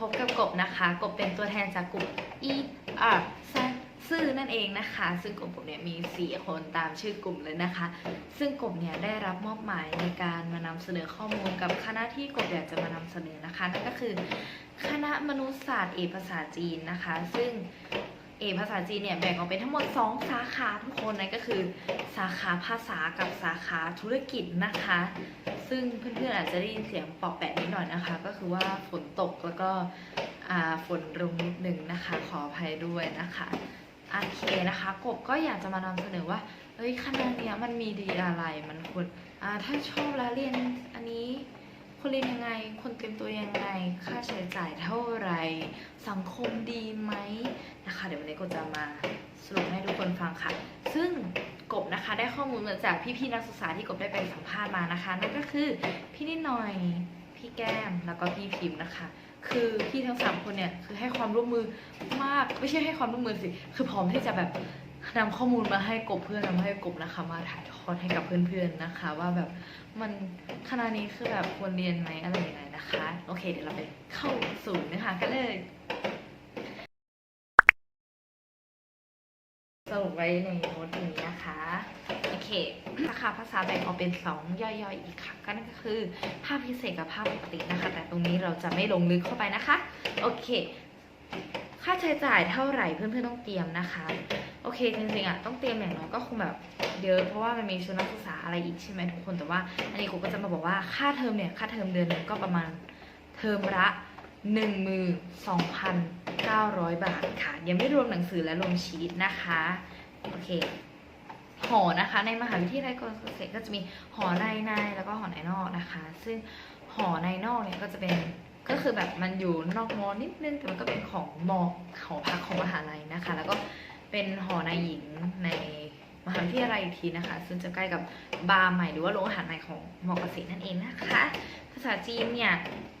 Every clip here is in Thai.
พบกับกบนะคะ กบเป็นตัวแทนจากกลุ่ม E R ซื่อนั่นเองนะคะ ซึ่งกลุ่มผมเนี่ยมี 4 คนตามชื่อกลุ่มเลยนะคะ ซึ่งกลุ่มเนี่ยได้รับมอบหมายในการมานำเสนอข้อมูลกับคณะที่กบอยากจะมานำเสนอนะคะนั่นก็คือคณะมนุษยศาสตร์เอกภาษาจีนนะคะ ซึ่งเอกภาษาจีนเนี่ยแบ่งออกเป็นทั้งหมด 2 สาขาทุกคนนั่นก็คือ สาขาภาษากับสาขาธุรกิจนะคะ ซึ่งเพื่อนๆอาจจะได้ยินเสียงปอกแปะนิดหน่อยนะคะ ก็คือว่าฝนตกแล้วก็ฝนลงนิดนึงนะคะ ขออภัยด้วยนะคะโอเคนะคะ กบก็อยากจะมานำเสนอว่าเฮ้ยคณะเนี้ยมันมีดีอะไรมันควรอ่าถ้าชอบแล้วเรียนอันนี้คนเรียนยังไงคนเตรียมตัวยังไง ค่าใช้จ่ายเท่าไหร่สังคมดีไหมนะคะ เดี๋ยววันนี้ก็จะมาสรุปให้ทุกคนฟังค่ะ ซึ่ง กบนะคะ ได้ข้อมูลมาจากพี่ๆนักศึกษาที่กบได้ไปสัมภาษณ์มานะคะ นั่นก็คือพี่นิดหน่อย พี่แก้มแล้วก็พี่พิมพ์นะคะ คือพี่ทั้งสามคนเนี่ยคือให้ความร่วมมือมากไม่ใช่ให้ความร่วมมือสิคือพร้อมที่จะแบบนำข้อมูลมาให้กบเพื่อนนำให้กบนะคะ มาถ่ายทอดให้กับเพื่อนๆนะคะ ว่าแบบมันคณะนี้คือแบบควรเรียนไหมอะไรยังไงนะคะ โอเค เดี๋ยวเราไปเข้าสู่เนื้อหากันเลย สรุปไว้ในโน้ตนี้นะคะ โอเคสาขาภาษาแบ่งออกเป็น 2 ย่อยๆอีกค่ะ ก็นั่นก็คือ ภาพพิเศษกับภาพปกตินะคะ แต่ตรงนี้เราจะไม่ลงลึกเข้าไปนะคะ โอเค ค่าใช้จ่ายเท่าไหร่เพื่อนๆต้องเตรียมนะคะ โอเคจริงๆอะต้องเตรียมอย่างน้อยก็คงแบบเยอะเพราะว่ามันมีชุดนักศึกษาอะไรอีกใช่ไหมทุกคนแต่ว่า อันนี้กูก็จะมาบอกว่าค่าเทอมเนี่ยค่าเทอมเดือนหนึงก็ประมาณเทอมละ 900 บาทค่ะ ยังไม่รวมหนังสือและรวมชีตนะคะ โอเคหอนะคะ ในมหาวิทยาลัยกรเกษตรก็จะมีหอในในแล้วก็หอในนอกนะคะ ซึ่งหอในนอกเนี่ยก็จะเป็นก็คือแบบมันอยู่นอกมอนิดนึงแต่มันก็เป็นของมอหอพักของมหาลัยนะคะ แล้วก็เป็นหอในหญิงในมหาวิทยาลัยอีกทีนะคะ ซึ่งจะใกล้กับบาร์ใหม่หรือว่าโรงอาหารใหม่ของมอเกษตรนั่นเองนะคะ ษาจีนเนี่ย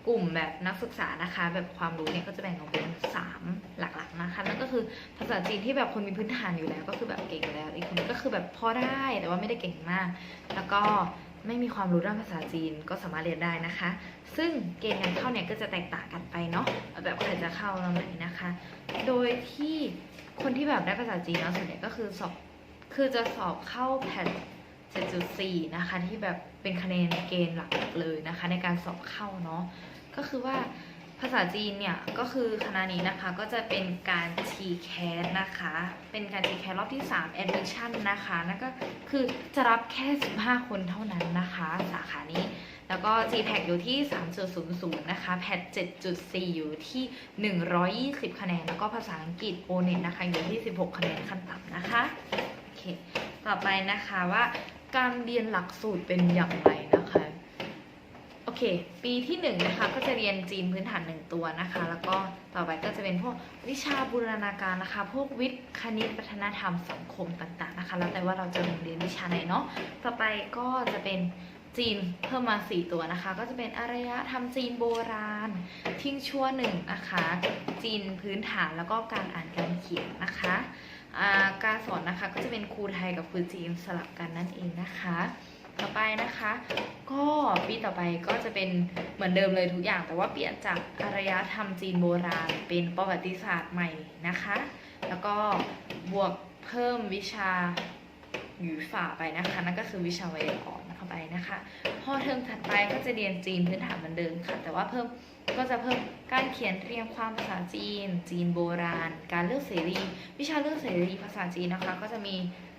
กลุ่มแบบนักศึกษานะคะ แบบความรู้เนี่ยก็จะแบ่งออกเป็นสามหลักๆนะคะนั่นก็คือภาษาจีนที่แบบคนมีพื้นฐานอยู่แล้วก็คือแบบเก่งอยู่แล้วอีกคนก็คือแบบพอได้แต่ว่าไม่ได้เก่งมาก แล้วก็ไม่มีความรู้ด้านภาษาจีนก็สามารถเรียนได้นะคะ ซึ่งเกณฑ์การเข้าเนี่ยก็จะแตกต่างกันไปเนาะแบบใครจะเข้าตรงไหนนะคะ โดยที่คนที่แบบได้ภาษาจีนเนาะส่วนใหญ่ก็คือสอบคือจะสอบเข้าแพท 7.4 นะคะ ที่แบบเป็นคะแนนเกณฑ์หลักเลยนะคะ ในการสอบเข้าเนาะก็คือว่าภาษาจีนเนี่ย ก็คือคณะนี้นะคะก็จะเป็นการ TCAS นะคะ เป็นการ TCAS รอบที่3 Admission นะคะนั่นก็คือจะรับแค่ 15 คนเท่านั้นนะคะ สาขานี้แล้วก็ GPAC อยู่ที่ 3.00 นะคะ PAT 7.4 อยู่ที่ 120 คะแนน แล้วก็ภาษาอังกฤษ o n e t นะคะ อยู่ที่ 16 คะแนนขั้นต่ำนะคะ โอเค ต่อไปนะคะว่า การเรียนหลักสูตรเป็นอย่างไรนะคะ โอเค ปีที่หนึ่งนะคะก็จะเรียนจีนพื้นฐานหนึ่งตัวนะคะ แล้วก็ต่อไปก็จะเป็นพวกวิชาบูรณาการนะคะ พวกวิทย์คณิตวัฒนธรรมสังคมต่างๆนะคะ แล้วแต่ว่าเราจะเรียนวิชาไหนเนาะ ต่อไปก็จะเป็น จีนเพิ่มมา 4 ตัวนะคะ ก็จะเป็นอารยธรรมจีนโบราณ ทิ้งชั่วหนึ่งนะคะ จีนพื้นฐานแล้วก็การอ่านการเขียนนะคะการสอนนะคะก็จะเป็นครูไทยกับครูจีนสลับกันนั่นเองนะคะ ต่อไปนะคะ ก็ปีต่อไปก็จะเป็นเหมือนเดิมเลยทุกอย่าง แต่ว่าเปลี่ยนจากอารยธรรมจีนโบราณ เป็นประวัติศาสตร์ใหม่นะคะ แล้วก็บวกเพิ่มวิชาหยูฝ่าไปนะคะ นั่นก็คือวิชาไวยากรณ์ เข้าไปนะคะ พอเทอมถัดไปก็จะเรียนจีนพื้นฐานเหมือนเดิมค่ะ แต่ว่าเพิ่มก็จะเพิ่มการเขียนเรียงความภาษาจีน จีนโบราณ การเลือกเสรี วิชาเลือกเสรีภาษาจีนนะคะ ก็จะมี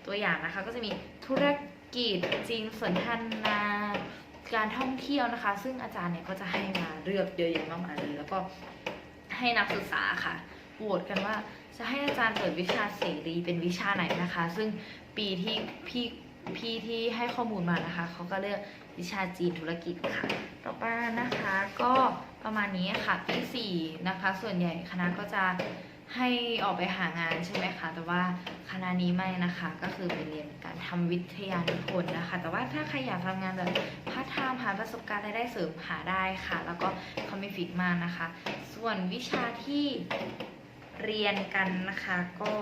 ตัวอย่างนะคะ ก็จะมีธุรกิจจีนสนทนาการท่องเที่ยวนะคะ ซึ่งอาจารย์เนี่ยก็จะให้มาเลือกเยอะแยะมากมายเลยแล้วก็ให้นักศึกษาค่ะโหวตกันว่าจะให้อาจารย์เปิดวิชาเสรีเป็นวิชาไหนนะคะ ซึ่งปีที่พี่ พี่ที่ให้ข้อมูลมานะคะ เขาก็เลือกวิชาจีนธุรกิจค่ะ ต่อไปนะคะก็ประมาณนี้ค่ะปีสี่นะคะ ส่วนใหญ่คณะก็จะให้ออกไปหางานใช่ไหมคะ แต่ว่าคณะนี้ไม่นะคะ ก็คือไปเรียนการทำวิทยานิพนธ์นะคะ แต่ว่าถ้าใครอยากทำงานแบบพาร์ทไทม์หาประสบการณ์รายได้เสริมหาได้ค่ะ แล้วก็เขาไม่ฟิกมากนะคะ ส่วนวิชาที่เรียนกันนะคะก็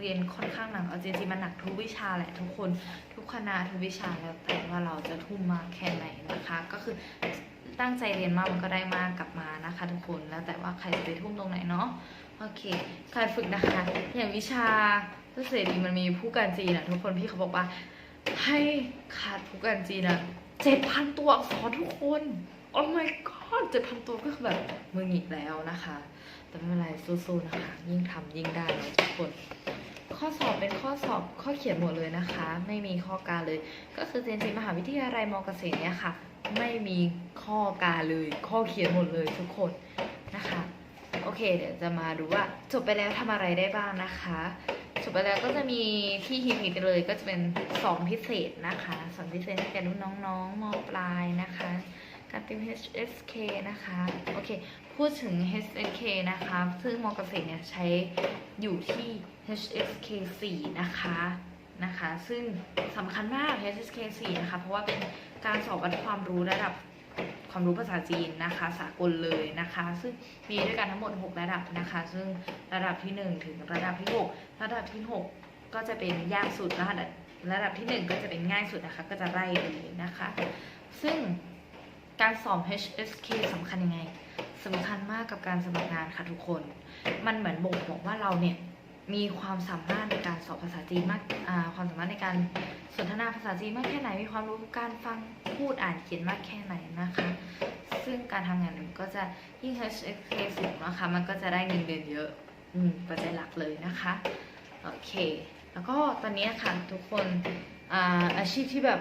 เรียนค่อนข้างหนักเอาจริงๆมันหนักทุกวิชาแหละทุกคนทุกคณะทุกวิชาแล้วแต่ว่าเราจะทุ่มมากแค่ไหนนะคะ ก็คือตั้งใจเรียนมากมันก็ได้มากกลับมานะคะ ทุกคนแล้วแต่ว่าใครจะไปทุ่มตรงไหนเนาะโอเคใครฝึกนะคะ อย่างวิชาภาษฎีมันมีผู้การจีนอะทุกคนพี่เขาบอกว่า ให้ขาดผู้การจีนอะเจ็ดพันตัวอักษรทุกคนโอ้ my god เจ็ดพันตัวก็คือแบบมือหงิกแล้วนะคะ แต่ไม่เป็นไรสู้ๆนะคะ ยิ่งทำยิ่งได้เลยทุกคน ข้อสอบเป็นข้อสอบข้อเขียนหมดเลยนะคะ ไม่มีข้อการเลย ก็คือเจนจีมหาวิทยาลัยมอเกษตรเนี่ยค่ะ ไม่มีข้อการเลย ข้อเขียนหมดเลยทุกคนนะคะ โอเค เดี๋ยวจะมาดูว่าจบไปแล้วทำอะไรได้บ้างนะคะจบไปแล้วก็จะมีที่ฮิตฮิตเลยก็จะเป็นสอนพิเศษนะคะสอนพิเศษให้แก่รุ่นน้องๆมปลายนะคะการติว HSK นะคะ โอเค พูดถึง HSK นะคะ ซึ่งมอเกษตรเนี่ยใช้อยู่ที่ HSK 4 นะคะนะคะ ซึ่งสำคัญมาก HSK 4 นะคะ เพราะว่าเป็นการสอบวัดความรู้ระดับความรู้ภาษาจีนนะคะ สากลเลยนะคะ ซึ่งมีด้วยกันทั้งหมด 6 ระดับนะคะ ซึ่งระดับที่ 1 ถึงระดับที่ 6 ระดับที่ 6 ก็จะเป็นยากสุดระดับระดับที่ 1 ก็จะเป็นง่ายสุดนะคะ ก็จะไล่เลยนะคะ ซึ่งการสอบ HSK สำคัญยังไง สำคัญมากกับการสมัครงานค่ะทุกคน มันเหมือนบ่งบอกว่าเราเนี่ยมีความสามารถในการสอบภาษาจีนมากความสามารถในการสนทนาภาษาจีนมากแค่ไหน มีความรู้การฟังพูดอ่านเขียนมากแค่ไหนนะคะ ซึ่งการทำงานมันก็จะยิ่ง HSK สูงนะคะ มันก็จะได้เงินเดือนเยอะอืมปัจจัยหลักเลยนะคะ โอเค แล้วก็ตอนนี้ค่ะทุกคนอาอาชีพที่แบบ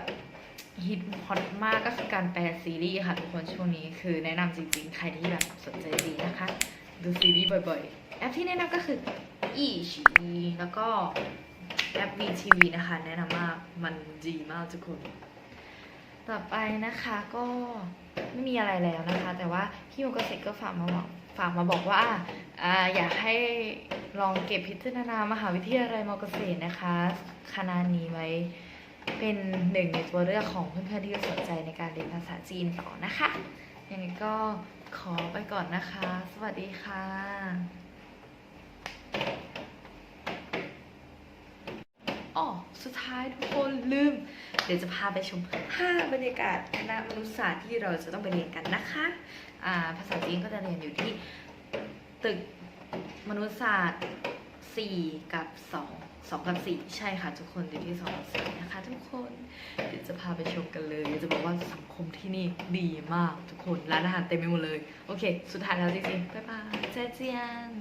ฮิตฮอตมากก็คือการแปลซีรีส์ค่ะ ทุกคนช่วงนี้คือแนะนำจริงๆ ใครที่แบบสนใจดีนะคะ ดูซีรีส์บ่อยๆ แอปที่แนะนำก็คืออีชีแล้วก็แอป VTV นะคะ แนะนำมากมันดีมากทุกคน ต่อไปนะคะก็ไม่มีอะไรแล้วนะคะ แต่ว่าพี่โมกเกษตรก็ฝากมาบอกฝากมาบอกว่าออยากให้ลองเก็บพิจารณามหาวิทยาลัยมอเกษตรนะคะ คณะนี้ไว้ เป็นหนึ่งในตัวเลือกของเพื่อนๆที่สนใจในการเรียนภาษาจีนต่อนะคะ ยังไงก็ขอไปก่อนนะคะ สวัสดีค่ะ อ๋อ สุดท้ายทุกคนลืม เดี๋ยวจะพาไปชม 5 บรรยากาศคณะมนุษยศาสตร์ที่เราจะต้องไปเรียนกันนะคะาภาษาจีนก็จะเรียนอยู่ที่ตึกมนุษยศาสตร์ 4กับ2 2กับ4ใช่ค่ะทุกคนอยู่ที่2กับ4นะคะทุกคนเดี๋ยวจะพาไปชมกันเลยเดี๋ยวจะบอกว่าสังคมที่นี่ดีมากทุกคนร้านอาหารเต็มไปหมดเลย โอเค สุดท้ายแล้วจริงๆบ๊ายบายเจ๊เจียน